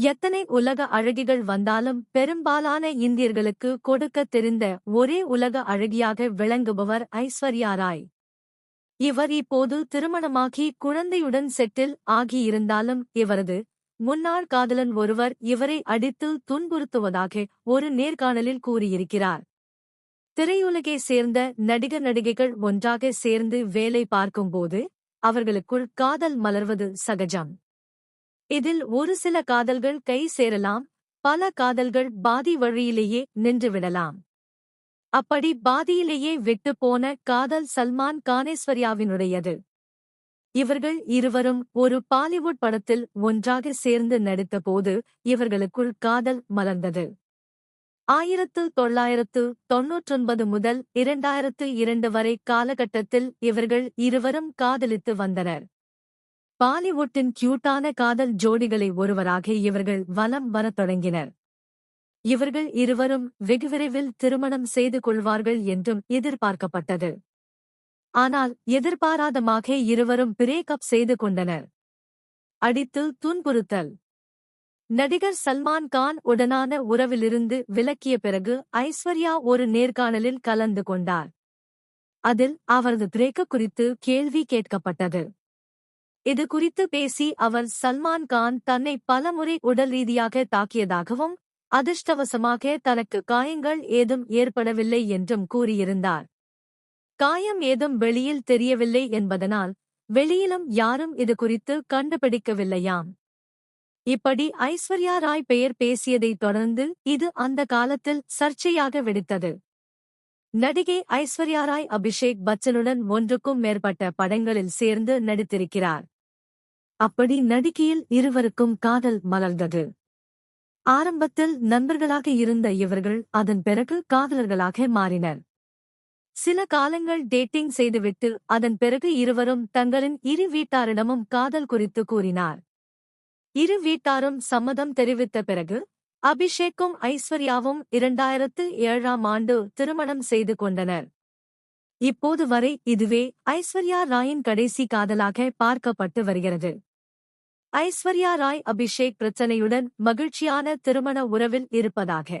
எத்தனை உலக அழகிகள் வந்தாலும் பெரும்பாலான இந்தியர்களுக்கு கொடுக்க தெரிந்த ஒரே உலக அழகியாக விளங்குபவர் ஐஸ்வர்யா ராய் இவர் இப்போது திருமணமாகி குழந்தையுடன் செட்டில் ஆகியிருந்தாலும் இவரது முன்னாள் காதலன் ஒருவர் இவரை அடித்து துன்புறுத்துவதாக ஒரு நேர்காணலில் கூறியிருக்கிறார். திரையுலகை சேர்ந்த நடிகர் நடிகைகள் ஒன்றாக சேர்ந்து வேலை பார்க்கும்போது அவர்களுக்குள் காதல் மலர்வது சகஜம். இதில் ஒரு சில காதல்கள் கை சேரலாம் பல காதல்கள் பாதி வழியிலேயே நின்றுவிடலாம் அப்படி பாதியிலேயே விட்டு போன காதல் சல்மான் கானேஸ்வர்யாவினுடையது. இவர்கள் இருவரும் ஒரு பாலிவுட் படத்தில் ஒன்றாக சேர்ந்து நடித்தபோது இவர்களுக்குள் காதல் மலர்ந்தது. ஆயிரத்து தொள்ளாயிரத்து தொன்னூற்றொன்பது முதல் இரண்டாயிரத்து இரண்டு வரை காலகட்டத்தில் இவர்கள் இருவரும் காதலித்து வந்தனர். பாலிவுட்டின் கியூட்டான காதல் ஜோடிகளை ஒருவராக இவர்கள் வலம் வரத் தொடங்கினர். இவர்கள் இருவரும் வெகு விரைவில் திருமணம் செய்து கொள்வார்கள் என்றும் எதிர்பார்க்கப்பட்டது. ஆனால் எதிர்பாராதமாக இருவரும் பிரேக்கப் செய்து கொண்டனர். அடித்து துன்புறுத்தல். நடிகர் சல்மான் கான் உடனான உறவிலிருந்து விலக்கிய பிறகு ஐஸ்வர்யா ஒரு நேர்காணலில் கலந்து கொண்டார். அதில் அவரது பிரேக்கப் குறித்து கேள்வி கேட்கப்பட்டது. இது குறித்து பேசி அவர் சல்மான் கான் தன்னை பலமுறை உடல் ரீதியாக தாக்கியதாகவும் அதிர்ஷ்டவசமாக தனக்கு காயங்கள் ஏதும் ஏற்படவில்லை என்றும் கூறியிருந்தார். காயம் ஏதும் வெளியில் தெரியவில்லை என்பதனால் வெளியிலும் யாரும் இது குறித்து கண்டுபிடிக்கவில்லையாம். இப்படி ஐஸ்வர்யா ராய் பெயர் பேசியதைத் தொடர்ந்து இது அந்த காலத்தில் சர்ச்சையாக வெடித்தது. நடிகை ஐஸ்வர்யா ராய் அபிஷேக் பச்சனுடன் ஒன்றுக்கும் மேற்பட்ட படங்களில் சேர்ந்து நடித்திருக்கிறார். அப்படி நடிகையில் இருவருக்கும் காதல் மலர்ந்தது. ஆரம்பத்தில் நண்பர்களாக இருந்த இவர்கள் அதன் பிறகு காதலர்களாக மாறினர். சில காலங்கள் டேட்டிங் செய்துவிட்டு அதன் பிறகு இருவரும் தங்களின் இரு வீட்டாரிடமும் காதல் குறித்து கூறினார். இரு வீட்டாரும் சம்மதம் தெரிவித்த பிறகு அபிஷேக்கும் ஐஸ்வர்யாவும் இரண்டாயிரத்து ஏழாம் ஆண்டு திருமணம் செய்து கொண்டனர். இப்போது வரை இதுவே ஐஸ்வர்யா ராயின் கடைசி காதலாக பார்க்கப்பட்டு வருகிறது. ஐஸ்வர்யா ராய் அபிஷேக் பிரச்சனையுடன் மகிழ்ச்சியான திருமண உறவில் இருப்பதாக.